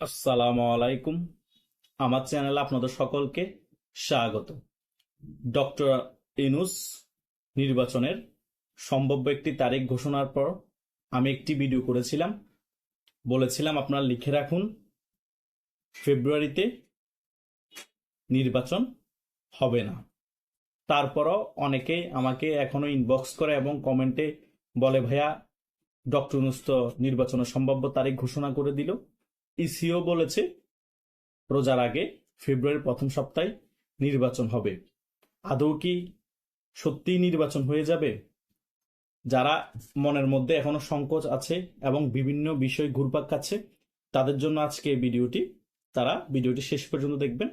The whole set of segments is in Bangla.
আসসালামু আলাইকুম। আমার চ্যানেলে আপনাদের সকলকে স্বাগত। ডক্টর ইনুস নির্বাচনের সম্ভাব্য একটি তারিখ ঘোষণার পর আমি একটি ভিডিও করেছিলাম। বলেছিলাম আপনারা লিখে রাখুন, ফেব্রুয়ারিতে নির্বাচন হবে না। তারপরও অনেকেই আমাকে এখনও ইনবক্স করে এবং কমেন্টে বলে, ভাইয়া, ডক্টর ইনুস তো নির্বাচনের সম্ভাব্য তারিখ ঘোষণা করে দিল। ইসিও বলেছে রোজার আগে ফেব্রুয়ারির প্রথম সপ্তাহে নির্বাচন হবে। আদৌ কি সত্যিই নির্বাচন হয়ে যাবে? যারা মনের মধ্যে এখনও সংকোচ আছে এবং বিভিন্ন বিষয় ঘুরপাক খাচ্ছে, তাদের জন্য আজকে এই ভিডিওটি, তারা ভিডিওটি শেষ পর্যন্ত দেখবেন।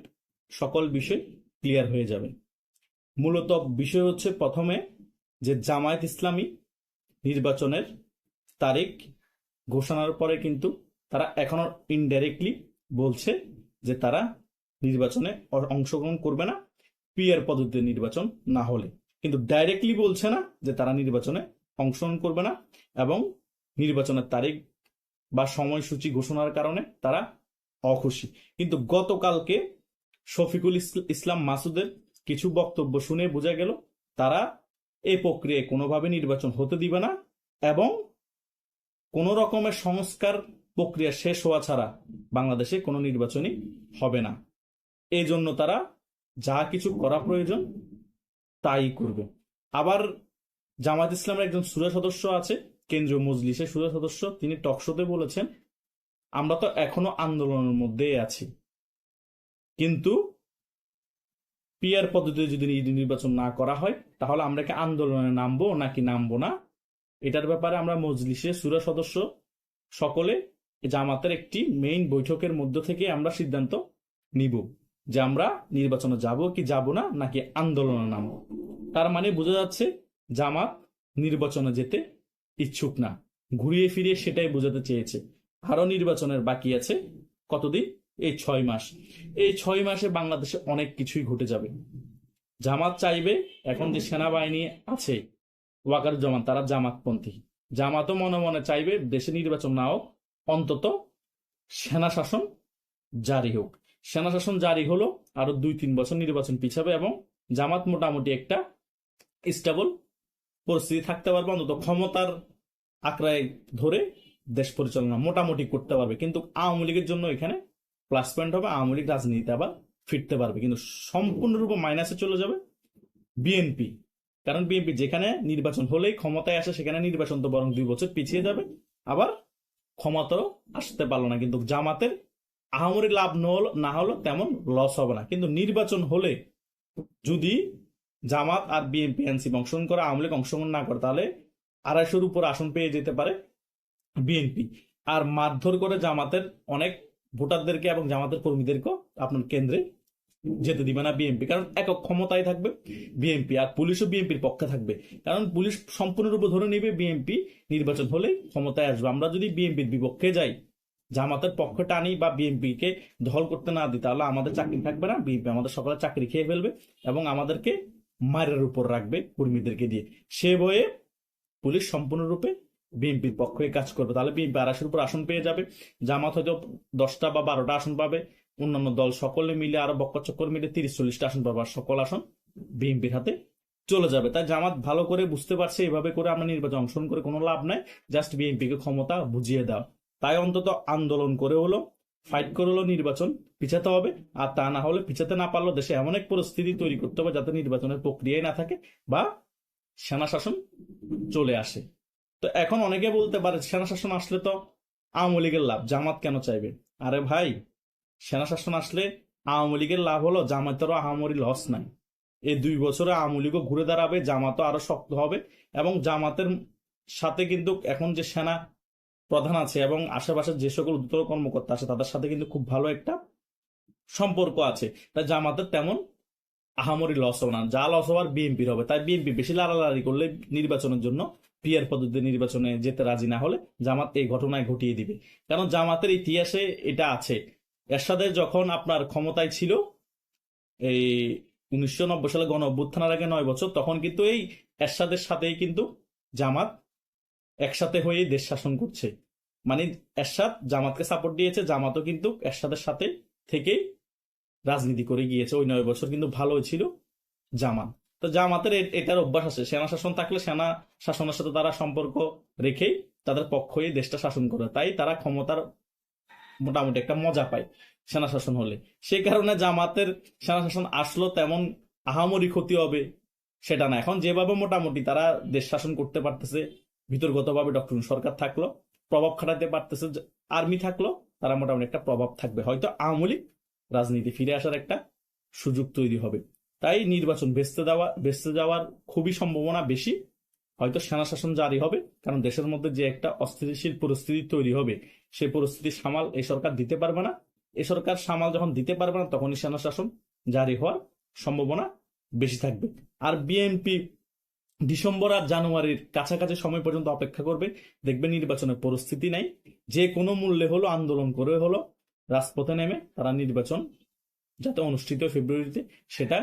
সকল বিষয় ক্লিয়ার হয়ে যাবে। মূলত বিষয় হচ্ছে প্রথমে যে জামায়াত ইসলামী নির্বাচনের তারিখ ঘোষণার পরে কিন্তু তারা এখনও ইনডাইরেক্টলি বলছে যে তারা নির্বাচনে অংশগ্রহণ করবে না পিয়ার পদ্ধতিতে নির্বাচন না হলে। কিন্তু ডাইরেক্টলি বলছে না যে তারা নির্বাচনে অংশগ্রহণ করবে না এবং নির্বাচনের তারিখ বা সময়সূচি ঘোষণার কারণে তারা অখুশি। কিন্তু গতকালকে শফিকুল ইসল- ইসলাম মাসুদের কিছু বক্তব্য শুনে বোঝা গেল, তারা এই প্রক্রিয়ায় কোনোভাবে নির্বাচন হতে দিবে না এবং কোন রকমের সংস্কার প্রক্রিয়া শেষ হওয়া ছাড়া বাংলাদেশে কোনো নির্বাচনই হবে না। এই জন্য তারা যা কিছু করা প্রয়োজন তাই করবে। আবার জামাত ইসলামের একজন সুরা সদস্য আছে, কেন্দ্রীয় মজলিসের সুরা সদস্য, তিনি টকশোতে বলেছেন, আমরা তো এখনও আন্দোলনের মধ্যেই আছি। কিন্তু পিয়ার পদ্ধতিতে যদি নির্বাচন না করা হয়, তাহলে আমরা কি আন্দোলনে নামবো নাকি নামবো না? এটার ব্যাপারে আমরা মজলিসের সুরা সদস্য সকলে জামাতের একটি মেইন বৈঠকের মধ্য থেকে আমরা সিদ্ধান্ত নিব যে আমরা নির্বাচনে যাব কি যাব না, নাকি আন্দোলনে নামব। তার মানে বোঝা যাচ্ছে জামাত নির্বাচনে যেতে ইচ্ছুক না। ঘুরিয়ে ফিরিয়ে সেটাই বোঝাতে চেয়েছে। আরও নির্বাচনের বাকি আছে কতদিন? এই ছয় মাস। এই ছয় মাসে বাংলাদেশে অনেক কিছুই ঘটে যাবে। জামাত চাইবে এখন যে সেনাবাহিনী আছে, ওয়াকারুজ্জামান, তারা জামাতপন্থী। জামাতও মনে মনে চাইবে দেশে নির্বাচন না হোক অন্তত সেনা শাসন জারি হোক। সেনা শাসন জারি হলো আরও দুই তিন বছর নির্বাচন পিছাবে এবং জামাত মোটামুটি একটা স্টেবল পরিস্থিতি থাকতে পারবে, অন্তত ক্ষমতার আঁকড়ায় ধরে দেশ পরিচালনা মোটামুটি করতে পারবে। কিন্তু আওয়ামী লীগের জন্য এখানে প্লাস পয়েন্ট হবে, আওয়ামী লীগ রাজনীতিতে আবার ফিরতে পারবে। কিন্তু সম্পূর্ণরূপে মাইনাসে চলে যাবে বিএনপি কারণ বিএনপি যেখানে নির্বাচন হলেই ক্ষমতায় আসে, সেখানে নির্বাচন তো বরং দুই বছর পিছিয়ে যাবে। আবার ক্ষমতাও আসতে পারল না, কিন্তু জামাতের আহামরি লাভ ন হলো- তেমন লস হবে না। কিন্তু নির্বাচন হলে যদি জামাত আর বিএনপি, এনসিপি অংশগ্রহণ করে, আওয়ামী লীগ অংশগ্রহণ না করে, তাহলে আড়াইশোর উপর আসন পেয়ে যেতে পারে বিএনপি। আর মারধর করে জামাতের অনেক ভোটারদেরকে এবং জামাতের কর্মীদেরকেও আপনার কেন্দ্রে যেতে দিবে না বিএনপি কারণ একক ক্ষমতায় থাকবে বিএনপি আর পুলিশও বিএনপির পক্ষে থাকবে। কারণ পুলিশ সম্পূর্ণরূপে ধরে নেবে বিএনপি নির্বাচন হলে ক্ষমতায় আসবে। আমরা যদি বিএনপির বিপক্ষে যাই, জামাতের পক্ষে টানি বা বিএনপি কে দখল করতে না দিই, তাহলে আমাদের চাকরি থাকবে না। বিএনপি আমাদের সকলে চাকরি খেয়ে ফেলবে এবং আমাদেরকে মারের উপর রাখবে কর্মীদেরকে দিয়ে। সে বয়ে পুলিশ সম্পূর্ণরূপে বিএনপির পক্ষে কাজ করবে। তাহলে বিএনপি আড়াইশোর উপর আসন পেয়ে যাবে। জামাত হয়তো দশটা বা বারোটা আসন পাবে। অন্যান্য দল সকলে মিলে আরও বক্কচক্কর মিলে তিরিশ চল্লিশটা আসন পাবে আর সকল আসন বিএনপির হাতে চলে যাবে। তাই জামাত ভালো করে বুঝতে পারছে, এভাবে করে আমরা নির্বাচন অংশগ্রহণ করে কোনো লাভ নাই। জাস্ট বিএনপিকে ক্ষমতা বুঝিয়ে দাও। তাই অন্তত আন্দোলন করে হলো ফাইট করে হলো নির্বাচন, পিছাতে হবে। আর তা না হলে পিছাতে না পারলেও দেশে এমন এক পরিস্থিতি তৈরি করতে হবে যাতে নির্বাচনের প্রক্রিয়ায় না থাকে বা সেনা শাসন চলে আসে। তো এখন অনেকে বলতে পারে, সেনা শাসন আসলে তো আওয়ামী লীগের লাভ, জামাত কেন চাইবে? আরে ভাই সেনা শাসন আসলে আওয়ামী লীগের লাভ হলো জামাতেরও আহামরি লস নাই। এই দুই বছরে আওয়ামী লীগও ঘুরে দাঁড়াবে, জামাতও আরও শক্ত হবে এবং জামাতের সাথে কিন্তু এখন যে সেনা প্রধান আছে এবং আশেপাশের যে সকল উত্তর কর্মকর্তা আছে, তাদের সাথে কিন্তু খুব ভালো একটা সম্পর্ক আছে। তাই জামাতের তেমন আহামরি লস হবে না। যা লস হওয়ার বিএনপির হবে। তাই বিএনপি বেশি লাড়ালাড়ি করলে নির্বাচনের জন্য পিয়ার পদ্ধতিতে নির্বাচনে যেতে রাজি না হলে জামাত এই ঘটনায় ঘটিয়ে দিবে। কারণ জামাতের ইতিহাসে এটা আছে। এরশাদের যখন আপনার ক্ষমতায় ছিল, এই উনিশশো নব্বই সালে গণ অভ্যুত্থানের আগে নয় বছর, তখন কিন্তু এই এরশাদের সাথেই কিন্তু জামাত একসাথে হয়ে দেশ শাসন করছে। মানে এরশাদ জামাতকে সাপোর্ট দিয়েছে, জামাতও কিন্তু এরশাদের সাথে থেকেই রাজনীতি করে গিয়েছে। ওই নয় বছর কিন্তু ভালো ছিল জামাত। তো জামাতের এটার অভ্যাস আছে, সেনা শাসন থাকলে সেনা শাসনের সাথে তারা সম্পর্ক রেখেই তাদের পক্ষই দেশটা শাসন করে। তাই তারা ক্ষমতার মোটামুটি একটা মজা পায় সেনা শাসন হলে। সেই কারণে জামাতের সেনা শাসন আসলো তেমন আহামরি ক্ষতি হবে সেটা না। এখন যেভাবে মোটামুটি তারা দেশ শাসন করতে পারতেছে ভিতরগতভাবে ডক্টর সরকার থাকল, প্রভাব খাটাতে পারতেছে আর্মি থাকল, তারা মোটামুটি একটা প্রভাব থাকবে। হয়তো আওয়ামী রাজনীতি ফিরে আসার একটা সুযোগ তৈরি হবে। তাই নির্বাচন বেচতে দেওয়া, বেচতে যাওয়ার খুবই সম্ভাবনা বেশি। হয়তো সেনা শাসন জারি হবে, কারণ দেশের মধ্যে যে একটা অস্থিতিশীল পরিস্থিতি তৈরি হবে, সেই পরিস্থিতি সামাল এই সরকার দিতে পারবে না। এ সরকার সামাল যখন দিতে পারবে না, তখনই সেনা শাসন জারি হওয়ার সম্ভাবনা বেশি থাকবে। আর বিএনপি ডিসেম্বর আর জানুয়ারির কাছাকাছি সময় পর্যন্ত অপেক্ষা করবে। দেখবে নির্বাচনের পরিস্থিতি নাই। যে কোনো মূল্যে হলো আন্দোলন করে হলো, রাজপথে নেমে তারা নির্বাচন যাতে অনুষ্ঠিত ফেব্রুয়ারিতে, সেটা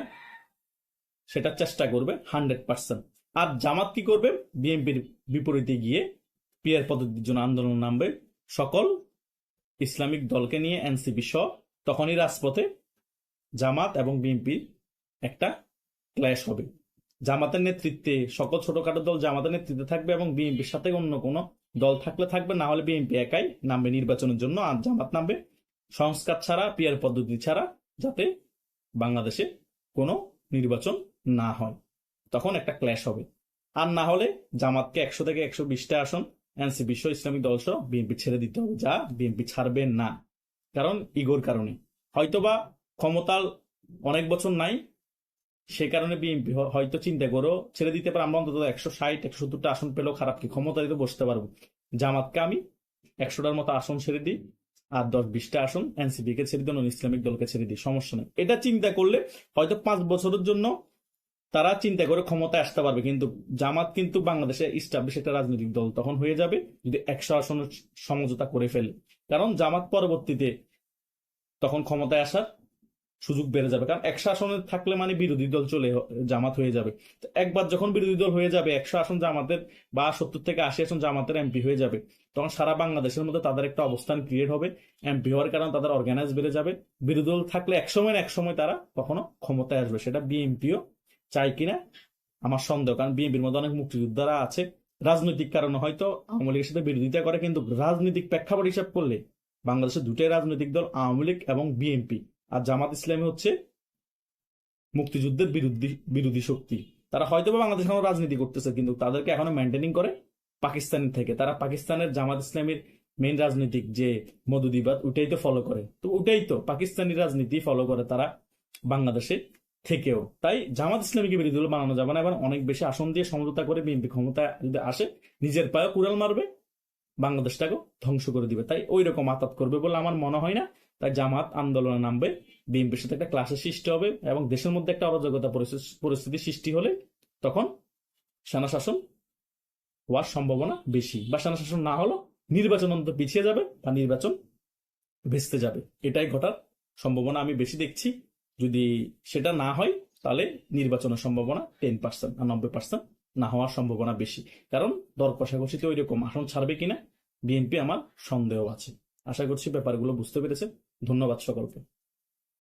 সেটা চেষ্টা করবে হান্ড্রেড পার্সেন্ট আর জামাত কি করবে? বিএনপির বিপরীতে গিয়ে পিয়ার পদ্ধতির জন্য আন্দোলন নামবে। সকল ইসলামিক দলকে নিয়ে এনসিপি সহ তখনই রাজপথে জামাত এবং বিএনপি একটা ক্ল্যাশ হবে। জামাতের নেতৃত্বে সকল ছোটখাটো দল জামাতের নেতৃত্বে থাকবে এবং বিএনপির সাথে অন্য কোনো দল থাকলে থাকবে, না হলে বিএনপি একাই নামবে নির্বাচনের জন্য আর জামাত নামবে। সংস্কার ছাড়া, পিয়ার পদ্ধতি ছাড়া, যাতে বাংলাদেশে কোনো নির্বাচন না হয়। তখন একটা ক্ল্যাশ হবে। আর না হলে জামাতকে একশো থেকে একশো বিশটা আসন এনসি বিশ্ব ইসলামিক দল সহ বিএনপি ছেড়ে দিতে হবে। যা বিএনপি ছাড়বে না। কারণ ইগোর কারণে। হয়তোবা ক্ষমতার অনেক বছর নাই, সে কারণে বিএনপি হয়তো চিন্তা করো ছেড়ে দিতে পারে। আমরা অন্তত একশো ষাট, একশো সত্তরটা আসন পেলেও খারাপ কি? ক্ষমতা দিতে বসতে পারব। জামাতকে আমি একশোটার মতো আসন ছেড়ে দিই, আর দশ বিশটা আসন এনসিপি কে ছেড়ে অন্য ইসলামিক দলকে ছেড়ে দিই। সমস্যা নেই। এটা চিন্তা করলে হয়তো পাঁচ বছরের জন্য তারা চিন্তা করে ক্ষমতায় আসতে পারবে, কিন্তু জামাত কিন্তু বাংলাদেশে ইস্টাবলিশ একটা রাজনৈতিক দল তখন হয়ে যাবে যদি একশো আসনের সমঝোতা করে ফেলে। কারণ জামাত পরবর্তীতে তখন ক্ষমতায় আসার সুযোগ বেড়ে যাবে। কারণ একশো আসনে থাকলে মানে বিরোধী দল চলে জামাত হয়ে যাবে। একবার যখন বিরোধী দল হয়ে যাবে, একশো আসন জামাতের বা সত্তর থেকে আশি আসন জামাতের এমপি হয়ে যাবে, তখন সারা বাংলাদেশের মধ্যে তাদের একটা অবস্থান ক্রিয়েট হবে। এমপি হওয়ার কারণে তাদের অর্গানাইজ বেড়ে যাবে। বিরোধী দল থাকলে একসময় না একসময় তারা কখনো ক্ষমতায় আসবে। সেটা বিএনপিও চাই কিনা? আমার সন্দেহ, কারণ বিএনপির মধ্যে অনেক মুক্তিযোদ্ধারা আছে। রাজনৈতিক কারণে হয়তো আওয়ামী লীগের সাথে বিরোধিতা করে, কিন্তু রাজনৈতিক প্রেক্ষাপট হিসাব করলে বাংলাদেশের দুটাই রাজনৈতিক দল আওয়ামী লীগ এবং বিএনপি। আর জামাত ইসলামী হচ্ছে মুক্তিযুদ্ধের বিরোধী বিরোধী শক্তি। তারা হয়তো বাংলাদেশ এখনও রাজনীতি করতেছে, কিন্তু তাদেরকে এখনও মেনটেনিং করে পাকিস্তান থেকে। তারা পাকিস্তানের জামাত ইসলামীর মেন রাজনৈতিক যে মধুদিবাদ ওটাই তো ফলো করে। তো ওটাই তো পাকিস্তানি রাজনীতি ফলো করে তারা বাংলাদেশে। থেকেও। তাই জামাত ইসলামীকে বিরোধী দল বানানো যাবে না এবং অনেক বেশি আসন দিয়ে সমঝোতা করে বিএনপি ক্ষমতা যদি আসে, নিজের পায়ে কুড়াল মারবে বাংলাদেশটাকে ধ্বংস করে দিবে। তাই ওই রকম আতাত করবে বলে আমার মনে হয় না। তাই জামাত আন্দোলনে নামবে, বিএনপির সাথে একটা ক্লাসের সৃষ্টি হবে এবং দেশের মধ্যে একটা অরাজকতা পরিস্থিতি সৃষ্টি হলে তখন সেনা শাসন হওয়ার সম্ভাবনা বেশি বা সেনা শাসন না হলো নির্বাচন অন্তত পিছিয়ে যাবে বা নির্বাচন ভেস্তে যাবে। এটাই ঘটার সম্ভাবনা আমি বেশি দেখছি। যদি সেটা না হয়, তাহলে নির্বাচনের সম্ভাবনা টেন পার্সেন্ট আর নব্বই পার্সেন্ট না হওয়ার সম্ভাবনা বেশি। কারণ দর কষাকষিতে ওই রকম আসন ছাড়বে কিনা, বিএনপি আমার সন্দেহ আছে। আশা করছি ব্যাপারগুলো বুঝতে পেরেছে ধন্যবাদ সকলকে।